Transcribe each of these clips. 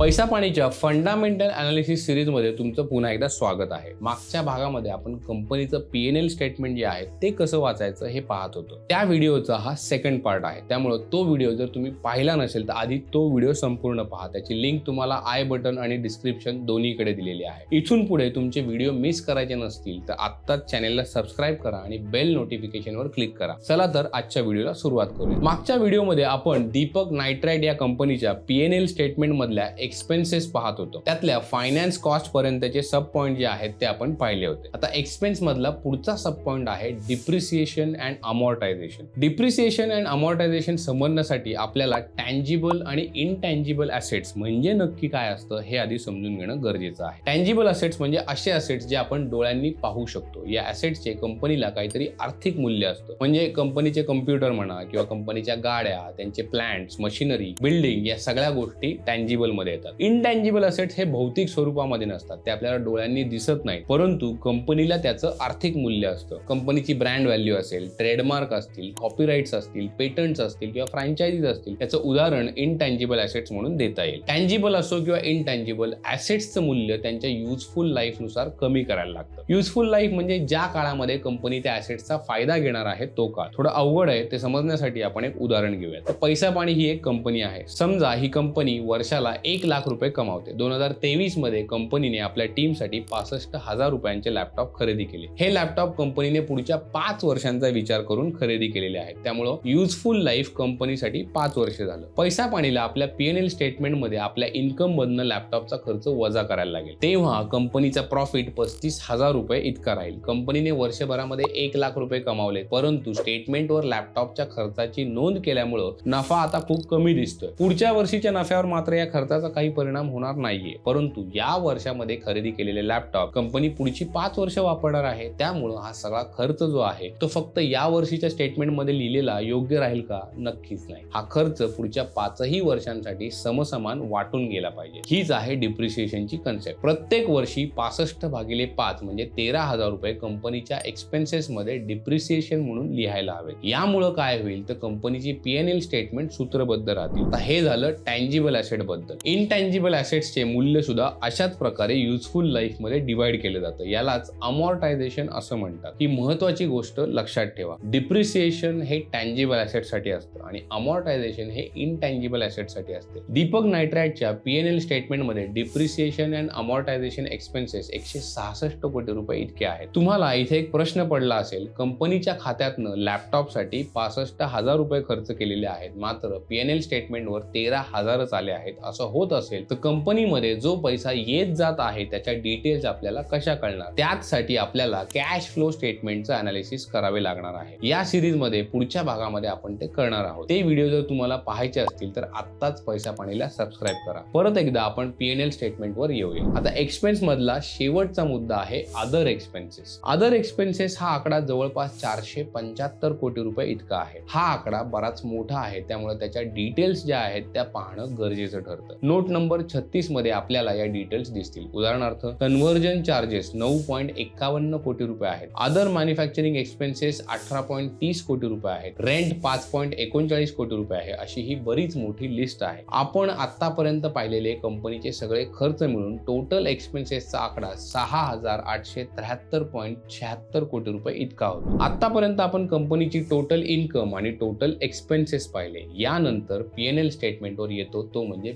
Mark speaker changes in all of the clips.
Speaker 1: पैसा पाणीच्या fundamental analysis सिरीजमध्ये तुमचं पुन्हा एकदा स्वागत आहे. मागच्या भागामध्ये आपण कंपनीचं पी एन एल स्टेटमेंट जे आहे ते कसं वाचायचं हे पाहत होतो. त्या व्हिडिओचा हा सेकंड पार्ट आहे. त्यामुळे तो व्हिडिओ जर तुम्ही पाहिला नसेल तर आधी तो व्हिडिओ संपूर्ण पहा. त्याची लिंक तुम्हाला आय बटन आणि डिस्क्रिप्शन दोन्हीकडे दिलेली आहे. इथून पुढे तुमचे व्हिडिओ मिस करायचे नसतील तर आत्ताच चॅनेलला सबस्क्राईब करा आणि बेल नोटिफिकेशनवर क्लिक करा. चला तर आजच्या व्हिडिओला सुरुवात करूया. मागच्या व्हिडिओमध्ये आपण दीपक नायट्राईट या कंपनीच्या पी एन एल स्टेटमेंट मधल्या एक्सपेन्सेस पाहत होतो. त्यातल्या फायनान्स कॉस्ट पर्यंतचे सब पॉईंट जे आहेत ते आपण पाहिले होते. आता एक्सपेन्स मधला पुढचा सब पॉईंट आहे depreciation and amortisation depreciation and amortisation समजण्यासाठी आपल्याला टँजिबल आणि इनटँजिबल असेट्स म्हणजे नक्की काय असतं हे आधी समजून घेणं गरजेचं आहे. टँजिबल असेट्स म्हणजे असे असेट्स जे आपण डोळ्यांनी पाहू शकतो. या असेट्सचे कंपनीला काहीतरी आर्थिक मूल्य असतं. म्हणजे कंपनीचे कम्प्युटर म्हणा किंवा कंपनीच्या गाड्या त्यांचे प्लांट्स मशिनरी बिल्डिंग या सगळ्या गोष्टी टँजिबलमध्ये येतात. इनटँजिबल असेट्स हे भौतिक स्वरूपामध्ये नसतात. ते आपल्याला डोळ्यांनी दिसत नाही परंतु कंपनीला त्याचं आर्थिक मूल्य असतं. कंपनीची ब्रँड व्हॅल्यू असेल ट्रेडमार्क असतील कॉपीराईट्स असतील पेटंट्स असतील किंवा फ्रँचायझीज असतील त्याचं उदाहरण इनटँजिबल असेट्स म्हणून देता येईल. टँजिबल असो किंवा इनटँजिबल ॲसेट्सचं मूल्य त्यांच्या युजफुल लाईफनुसार कमी करायला लागतं. युजफुल लाईफ म्हणजे ज्या काळामध्ये कंपनी त्या ॲसेट्सचा फायदा घेणार आहे तो काळ. थोडं अवघड आहे ते समजण्यासाठी आपण एक उदाहरण घेऊया तर पैसा पाणी ही एक कंपनी आहे. समजा ही कंपनी वर्षाला एक लाख रुपये कमावते. दोन हजार तेवीसमध्ये कंपनीने आपल्या टीमसाठी पासष्ट हजार रुपयांचे लॅपटॉप खरेदी केले. हे लॅपटॉप कंपनीने पुढच्या पाच वर्षांचा विचार करून खरेदी केलेले आहेत. त्यामुळं युजफुल लाईफ कंपनीसाठी पाच वर्ष झालं. पैसा पाणीला आपल्या पीएनएल स्टेटमेंटमध्ये आपल्या इन्कम मधनं लॅपटॉपचा खर्च वजा करायला लागेल. तेव्हा कंपनीचा प्रॉफिट पस्तीस हजार रुपये इतका राहील. कंपनीने वर्षभरामध्ये एक लाख रुपये कमावले. परंतु स्टेटमेंटवर लॅपटॉपच्या खर्चाची नोंद केल्यामुळं नफा आता खूप कमी दिसतोय. पुढच्या वर्षीच्या नफ्यावर मात्र या खर्चाचा काही परिणाम होणार नाहीये. परंतु या वर्षामध्ये खरेदी केलेले लॅपटॉप कंपनी पुढची पाच वर्ष वापरणार आहे. त्यामुळं हा सगळा खर्च जो आहे तो फक्त या वर्षीच्या स्टेटमेंटमध्ये लिहिलेला योग्य राहील का? नक्कीच नाही. हा खर्च पुढच्या पाचही वर्षांसाठी समसमान वाटून गेला पाहिजे. हीच आहे डिप्रिसिएशनची कन्सेप्ट प्रत्येक वर्षी पासष्ट भागिले पाच म्हणजे तेरा हजार रुपये कंपनीच्या एक्सपेन्सेस मध्ये डिप्रिसिएशन म्हणून लिहायला हवे. यामुळं काय होईल? तर कंपनीची पीएनएल स्टेटमेंट सूत्रबद्ध राहतील. हे झालं टँजिबल ऍसेटबद्दल. इन चे मूल्य सुद्धा अशाच प्रकारे युजफुल लाईफमध्ये डिवाइड केलं जातं. यालाच अमॉर्टायझेशन असं म्हणतात. ही महत्वाची गोष्ट लक्षात ठेवा. डिप्रिसिएशन हे टँजिबल ॲसेटसाठी असतं आणि अमॉर्टायझेशन हे इनटँजिबल ॲसेटसाठी असते. दीपक नायट्राईटच्या पीएनएल स्टेटमेंटमध्ये डिप्रिसिएशन अँड अमॉर्टायझेशन एक्सपेन्सेस एकशे सहासष्ट कोटी रुपये इतके आहेत. तुम्हाला इथे एक प्रश्न पडला असेल कंपनीच्या खात्यातनं लॅपटॉपसाठी पासष्ट हजार रुपये खर्च केलेले आहेत. मात्र पीएनएल स्टेटमेंटवर तेरा हजारच आले आहेत. असं होत असेल तर कंपनीमध्ये जो पैसा येत जात आहे त्याच्या डिटेल्स आपल्याला कशा कळणार? त्याचसाठी आपल्याला कॅश फ्लो स्टेटमेंटचं अनालिसिस करावे लागणार आहे. या सिरीजमध्ये पुढच्या भागामध्ये आपण ते करणार आहोत. ते व्हिडिओ जर तुम्हाला पाहायचे असतील तर आत्ताच पैसा पाणीला सबस्क्राईब करा. परत एकदा आपण पीएनएल स्टेटमेंटवर येऊया. आता एक्सपेन्स मधला शेवटचा मुद्दा आहे अदर एक्सपेन्सेस अदर एक्सपेन्सेस हा आकडा जवळपास चारशे पंच्याहत्तर कोटी रुपये इतका आहे. हा आकडा बराच मोठा आहे त्यामुळे त्याच्या डिटेल्स ज्या आहेत त्या पाहणं गरजेचं ठरतं. नोट नंबर छत्तीसमध्ये आपल्याला या डिटेल्स दिसतील. उदाहरणार्थ कन्व्हर्जन चार्जेस नऊ पॉईंट एक्कावन्न कोटी रुपये आहेत. अदर मॅन्युफॅक्चरिंग एक्सपेन्सेस अठरा पॉईंट तीस कोटी रुपये आहेत. रेंट पाच पॉईंट एकोणचाळीस कोटी रुपये आहे. अशी ही बरीच मोठी लिस्ट आहे. आपण आतापर्यंत पाहिलेले कंपनीचे सगळे खर्च मिळून टोटल एक्सपेन्सेसचा आकडा सहा हजार आठशे त्र्याहत्तर पॉईंट शहात्तर कोटी रुपये इतका होता. आतापर्यंत आपण कंपनीची टोटल इन्कम आणि टोटल एक्सपेन्सेस पाहिले. यानंतर पीएनएल स्टेटमेंटवर येतो. तो म्हणजे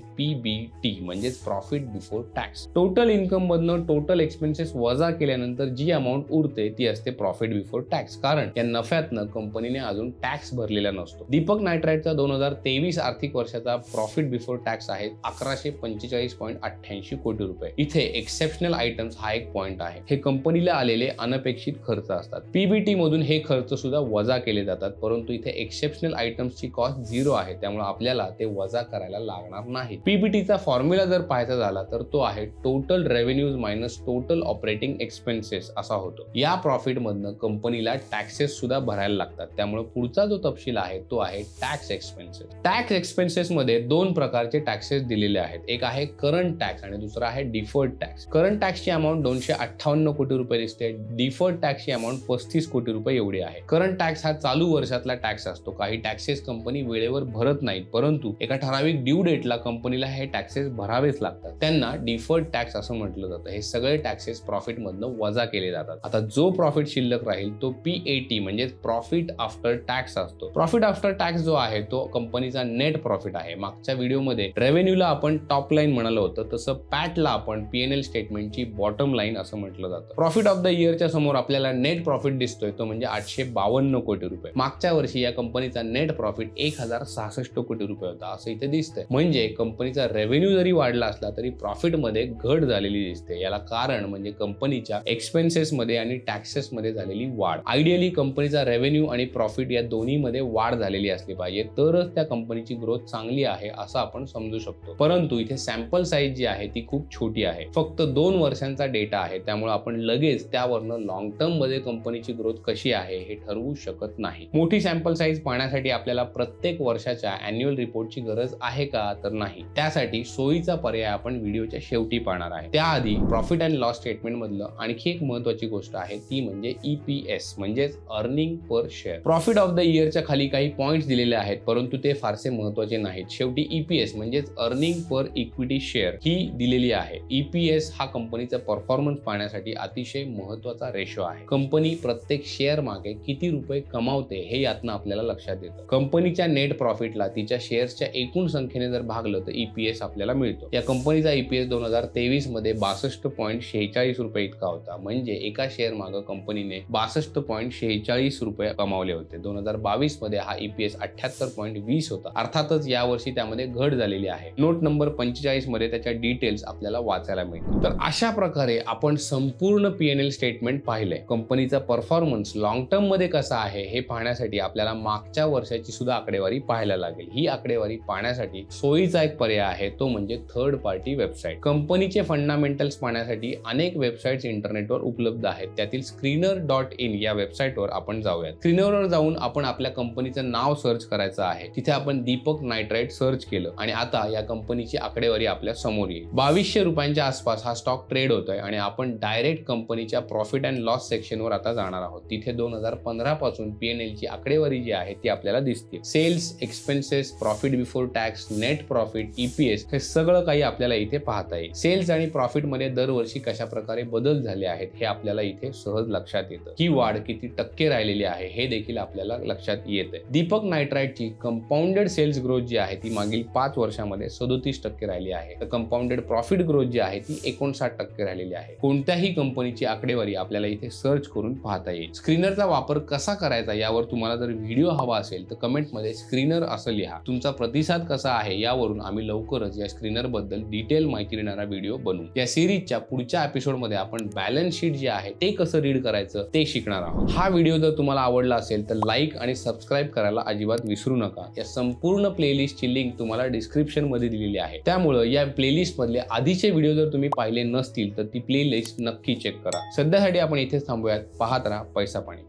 Speaker 1: पी टी म्हणजेच profit before tax total income मधनं टोटल एक्सपेन्सेस वजा केल्यानंतर जी अमाऊंट उरते ती असते प्रॉफिट बिफोर टॅक्स कारण या नफ्यातनं कंपनीने अजून टॅक्स भरलेला नसतो. दीपक नायट्राईटचा दोन हजार तेवीस आर्थिक वर्षाचा प्रॉफिट बिफोर टॅक्स आहे अकराशे पंचेचाळीस पॉईंट अठ्ठ्याऐंशी कोटी रुपये. इथे एक्सेप्शनल आयटम्स हा एक पॉईंट आहे. हे कंपनीला आलेले अनपेक्षित खर्च असतात. पीबीटी मधून हे खर्च सुद्धा वजा केले जातात परंतु इथे एक्सेप्शनल आयटम्सची कॉस्ट झिरो आहे. त्यामुळे आपल्याला ते वजा करायला लागणार नाही. पीबीटीचा फॉर्म्युला जर पाहायचा झाला तर तो आहे total revenues minus total operating expenses असा होतो. या प्रॉफिटमधनं कंपनीला टॅक्सेस सुद्धा भरायला लागतात. त्यामुळे पुढचा जो तपशील आहे तो आहे टॅक्स एक्सपेन्सेस टॅक्स एक्सपेन्सेस मध्ये दोन प्रकारचे टॅक्सेस दिलेले आहेत. एक आहे करंट टॅक्स आणि दुसरा आहे डिफर्ड टॅक्स करंट टॅक्सची अमाऊंट दोनशे अठ्ठावन्न कोटी रुपये दिसते. डिफर्ड टॅक्सची अमाऊंट पस्तीस कोटी रुपये एवढी आहे. करंट टॅक्स हा चालू वर्षातला टॅक्स असतो. काही टॅक्सेस कंपनी वेळेवर भरत नाहीत. परंतु एका ठराविक ड्यू डेटला कंपनीला हे टॅक्सेस भरावेच लागतात. त्यांना डिफर्ड टॅक्स असं म्हटलं जातं. हे सगळे टॅक्सेस प्रॉफिटमधनं वजा केले जातात. आता जो प्रॉफिट शिल्लक राहील तो पी ए टी म्हणजे प्रॉफिट आफ्टर टॅक्स असतो. प्रॉफिट आफ्टर टॅक्स जो आहे तो कंपनीचा नेट प्रॉफिट आहे. मागच्या व्हिडिओमध्ये रेव्हेन्यूला आपण टॉप लाईन म्हणालो होतं तसं पॅटला आपण पीएनएल स्टेटमेंटची बॉटम लाईन असं म्हटलं जातं. प्रॉफिट ऑफ द इयरच्या समोर आपल्याला नेट प्रॉफिट दिसतोय तो म्हणजे आठशे बावन्न कोटी रुपये. मागच्या वर्षी या कंपनीचा नेट प्रॉफिट एक हजार सहासष्ट कोटी रुपये होता. असं इथे दिसतंय. म्हणजे कंपनीचा रेव्हेन्यू जरी वाढला असला तरी प्रॉफिटमध्ये घट झालेली दिसते. याला कारण म्हणजे कंपनीच्या एक्सपेन्सेसमध्ये आणि टॅक्सेसमध्ये झालेली वाढ. आयडियली कंपनीचा रेव्हेन्यू आणि प्रॉफिट या दोन्हीमध्ये वाढ झालेली असली पाहिजे. तरच त्या कंपनीची ग्रोथ चांगली आहे असं आपण समजू शकतो. परंतु इथे सॅम्पल साईज जी आहे ती खूप छोटी आहे. फक्त दोन वर्षांचा डेटा आहे. त्यामुळे आपण लगेच त्यावरनं लॉंग टर्ममध्ये कंपनीची ग्रोथ कशी आहे हे ठरवू शकत नाही. मोठी सॅम्पल साईज पाहण्यासाठी आपल्याला प्रत्येक वर्षाच्या अॅन्युअल रिपोर्टची गरज आहे का? तर नाही. त्यासाठी सोयीचा पर्याय आपण व्हिडिओच्या शेवटी पाहणार आहे. त्याआधी प्रॉफिट अँड लॉस स्टेटमेंट मधलं आणखी एक महत्वाची गोष्ट आहे ती म्हणजे ईपीएस म्हणजेच earning per share profit of the इयरच्या खाली काही पॉईंट्स दिलेले आहेत परंतु ते फारसे महत्त्वाचे नाहीत. शेवटी ईपीएस म्हणजेच अर्निंग पर इक्विटी शेअर ही दिलेली आहे. ईपीएस हा कंपनीचा परफॉर्मन्स पाहण्यासाठी अतिशय महत्त्वाचा रेशो आहे. कंपनी प्रत्येक शेअर मागे किती रुपये कमावते हे यातनं आपल्याला लक्षात येतं. कंपनीच्या नेट प्रॉफिटला तिच्या शेअर्सच्या एकूण संख्येने जर भागलं तर ईपीएस आपल्याला मिळतो. या कंपनीचा ईपीएस दोन हजार तेवीसमध्ये बासष्ट पॉईंट शेहेचाळीस रुपये इतका होता. म्हणजे एका शेअर मागं कंपनीने बासष्ट पॉईंट शेहेचाळीस रुपये कमावले होते. दोन हजार बावीसमध्ये हा ईपीएस अठ्याहत्तर पॉईंट वीस होता. अर्थातच यावर्षी त्यामध्ये घट झालेली आहे. नोट नंबर पंचेचाळीसमध्ये त्याच्या डिटेल्स आपल्याला वाचायला मिळतील. तर अशा प्रकारे आपण संपूर्ण पीएनएल स्टेटमेंट पाहिलंय. कंपनीचा परफॉर्मन्स लॉंग टर्ममध्ये कसा आहे हे पाहण्यासाठी आपल्याला मागच्या वर्षाची सुद्धा आकडेवारी पाहायला लागेल. ही आकडेवारी पाहण्यासाठी सोयीचा एक पर्याय आहे तो म्हणजे थर्ड पार्टी वेबसाईट कंपनीचे फंडामेंटल्स पाहण्यासाठी अनेक वेबसाईट्स इंटरनेटवर उपलब्ध आहेत. त्यातील स्क्रीनर डॉट इन या वेबसाईटवर आपण जाऊयात. स्क्रीनरवर जाऊन आपण आपल्या कंपनीचं नाव सर्च करायचं आहे. तिथे आपण दीपक नायट्राईट सर्च केलं आणि आता या कंपनीची आकडेवारी आपल्यासमोर येईल. बावीसशे रुपयांच्या आसपास हा स्टॉक ट्रेड होतोय आणि आपण डायरेक्ट कंपनीच्या प्रॉफिट अँड लॉस सेक्शनवर आता जाणार आहोत. तिथे दोन हजार पंधरा पासून पीएनएल ची आकडेवारी जी आहे ती आपल्याला दिसते. Sales expenses profit before tax net profit EPS हे सगळं काही आपल्याला इथे पाहता येईल. सेल्स आणि प्रॉफिटमध्ये दरवर्षी कशा प्रकारे बदल झाले आहेत हे आपल्याला इथे सहज लक्षात येतं. ही वाढ किती टक्के राहिलेली आहे हे देखील आपल्याला लक्षात येते दीपक नायट्राईटची कंपाऊंडेड सेल्स ग्रोथ जी आहे ती मागील पाच वर्षामध्ये सदोतीस टक्के राहिली आहे. तर कंपाऊंडेड प्रॉफिट ग्रोथ जी आहे ती एकोणसाठ टक्के राहिलेली आहे. कोणत्याही कंपनीची आकडेवारी आपल्याला इथे सर्च करून पाहता येईल. स्क्रीनरचा वापर कसा करायचा यावर तुम्हाला जर व्हिडिओ हवा असेल तर कमेंटमध्ये स्क्रीनर असं लिहा. तुमचा प्रतिसाद कसा आहे यावरून आम्ही लवकर लवकरच या स्क्रीनरबद्दल डिटेल माहिती देणारा व्हिडिओ बनवू. या सिरीजच्या पुढच्या एपिसोडमध्ये आपण बॅलन्स शीट जे आहे ते कसं रीड करायचं ते शिकणार आहोत. हा व्हिडिओ जर तुम्हाला आवडला असेल तर लाईक आणि सबस्क्राईब करायला अजिबात विसरू नका. या संपूर्ण प्लेलिस्टची लिंक तुम्हाला डिस्क्रिप्शनमध्ये दिलेली आहे. त्यामुळं या प्लेलिस्ट मधले आधीचे व्हिडिओ जर तुम्ही पाहिले नसतील तर ती प्लेलिस्ट नक्की चेक करा. सध्यासाठी आपण इथेच थांबूयात. पाहत राहा पैसा पाणी.